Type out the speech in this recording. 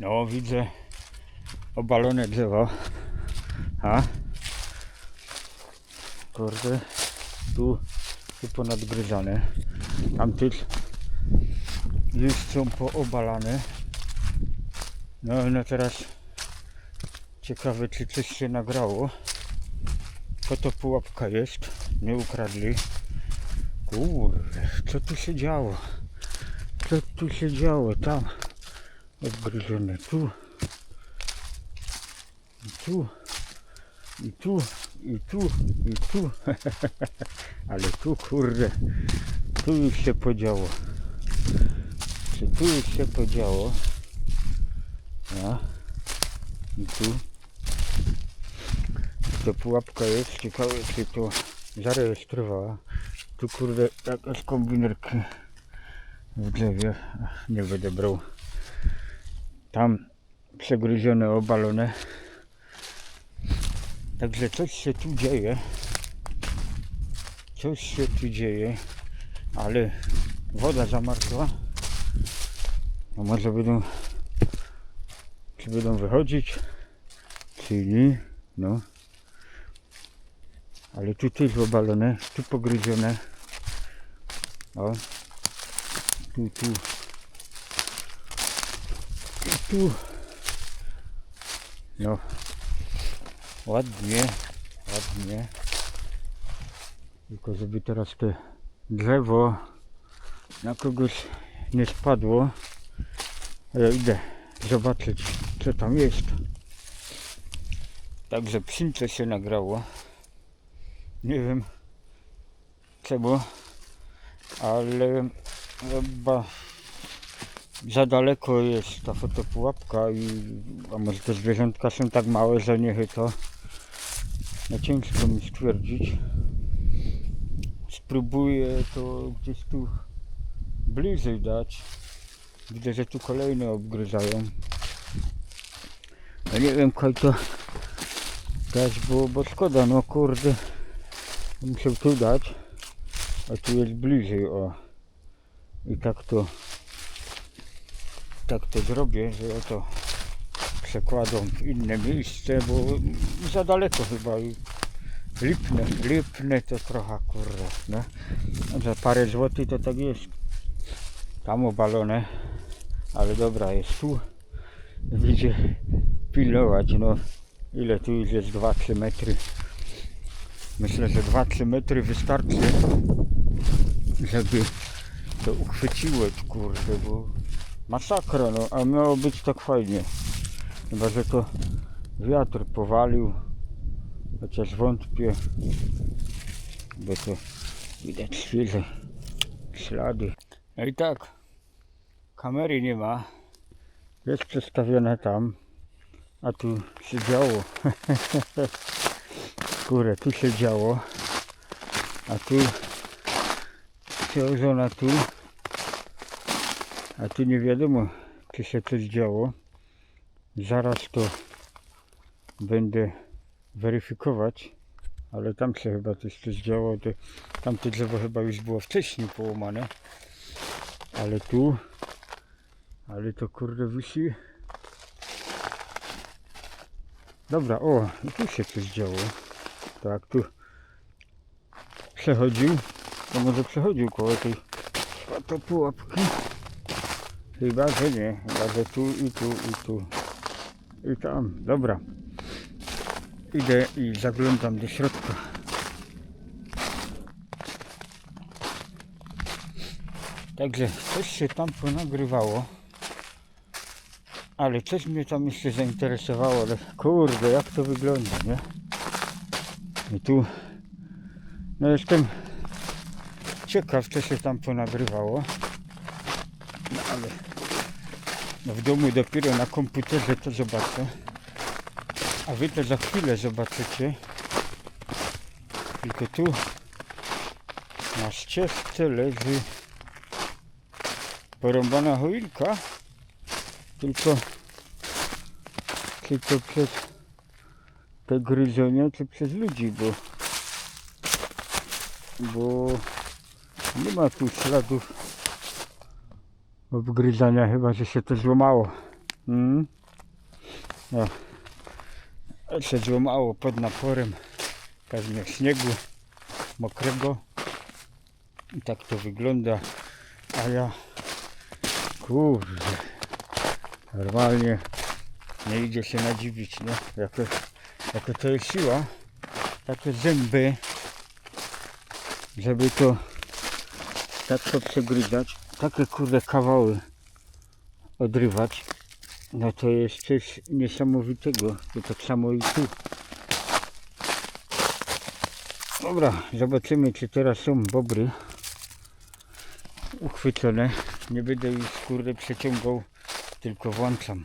No, widzę obalone drzewo. A? Kurde, tu, tu ponadgryzane. Tamty już są poobalane. No, no teraz ciekawe, czy coś się nagrało. Co to pułapka jest? Nie ukradli. Kurde, co tu się działo? Co tu się działo? Tam odgryzione, tu, i tu, i tu, i tu, i tu. Ale tu, kurde, tu już się podziało. Czy tu już się podziało? A, i tu. To pułapka jest, ciekawe czy to zarejestrowała. Tu kurde jakaś kombinerka w drzewie. Nie będę brał. Tam przegryzione, obalone. Także coś się tu dzieje. Coś się tu dzieje. Ale woda zamarzła. No może będą czy będą wychodzić, czy nie. No. Ale tu też obalone, tu pogryzione. O. Tu, tu. Tu. No. Ładnie, ładnie. Tylko żeby teraz te drzewo na kogoś nie spadło. Ja idę zobaczyć co tam jest. Także psince się nagrało. Nie wiem czemu, ale chyba za daleko jest ta fotopułapka i a może te zwierzątka są tak małe, że nie to. No ciężko mi stwierdzić. Spróbuję to gdzieś tu bliżej dać. Widzę, że tu kolejne obgryzają. Ja nie wiem, kaj to dać, bo, bo szkoda, no kurde. Muszę tu dać, a tu jest bliżej, o. I tak to, tak to zrobię, że oto przekładam w inne miejsce, bo za daleko chyba i lipne, lipne to trochę kurde, no. Za parę złotych to tak jest. Tam obalone, ale dobra, jest tu. Będzie pilnować, no. Ile tu już jest 2-3 metry. Myślę, że 2-3 metry wystarczy, żeby to uchwyciło, kurde, bo masakra, no, a miało być tak fajnie. Chyba, że to wiatr powalił, chociaż wątpię, bo to widać świeże ślady. No i tak, kamery nie ma, jest przestawiona tam, a tu się działo. Kurde, tu się działo, a tu przełożona tu, a tu nie wiadomo, czy się coś działo. Zaraz to będę weryfikować, ale tam się chyba coś, coś działo. To, tamte drzewo chyba już było wcześniej połamane, ale tu, ale to kurde wisi. Dobra, o, i tu się coś działo. Tak, tu przechodził, to może przechodził koło tej pułapki. Chyba, że nie, chyba, że tu i tu i tu i tam, dobra. Idę i zaglądam do środka. Także coś się tam ponagrywało. Ale coś mnie tam jeszcze zainteresowało, ale kurde, jak to wygląda, nie? I tu, no jestem ciekaw, co się tam ponagrywało. No ale no w domu dopiero na komputerze to zobaczę. A wy to za chwilę zobaczycie. Tylko tu na ścieżce leży porąbana choinka. Tylko to przez te gryzonia, czy przez ludzi, bo bo nie ma tu śladów obgryzania, chyba że się to złamało. Mm. No. się złamało pod naporem pewnie śniegu mokrego. I tak to wygląda. A ja kurde normalnie nie idzie się nadziwić, nie? Jako, jako to jest siła, takie zęby, żeby to tak to przegryzać, takie kurde kawały odrywać, no to jest coś niesamowitego. To tak samo i tu. Dobra, zobaczymy czy teraz są bobry uchwycone. Nie będę już kurde przeciągał, tylko włączam.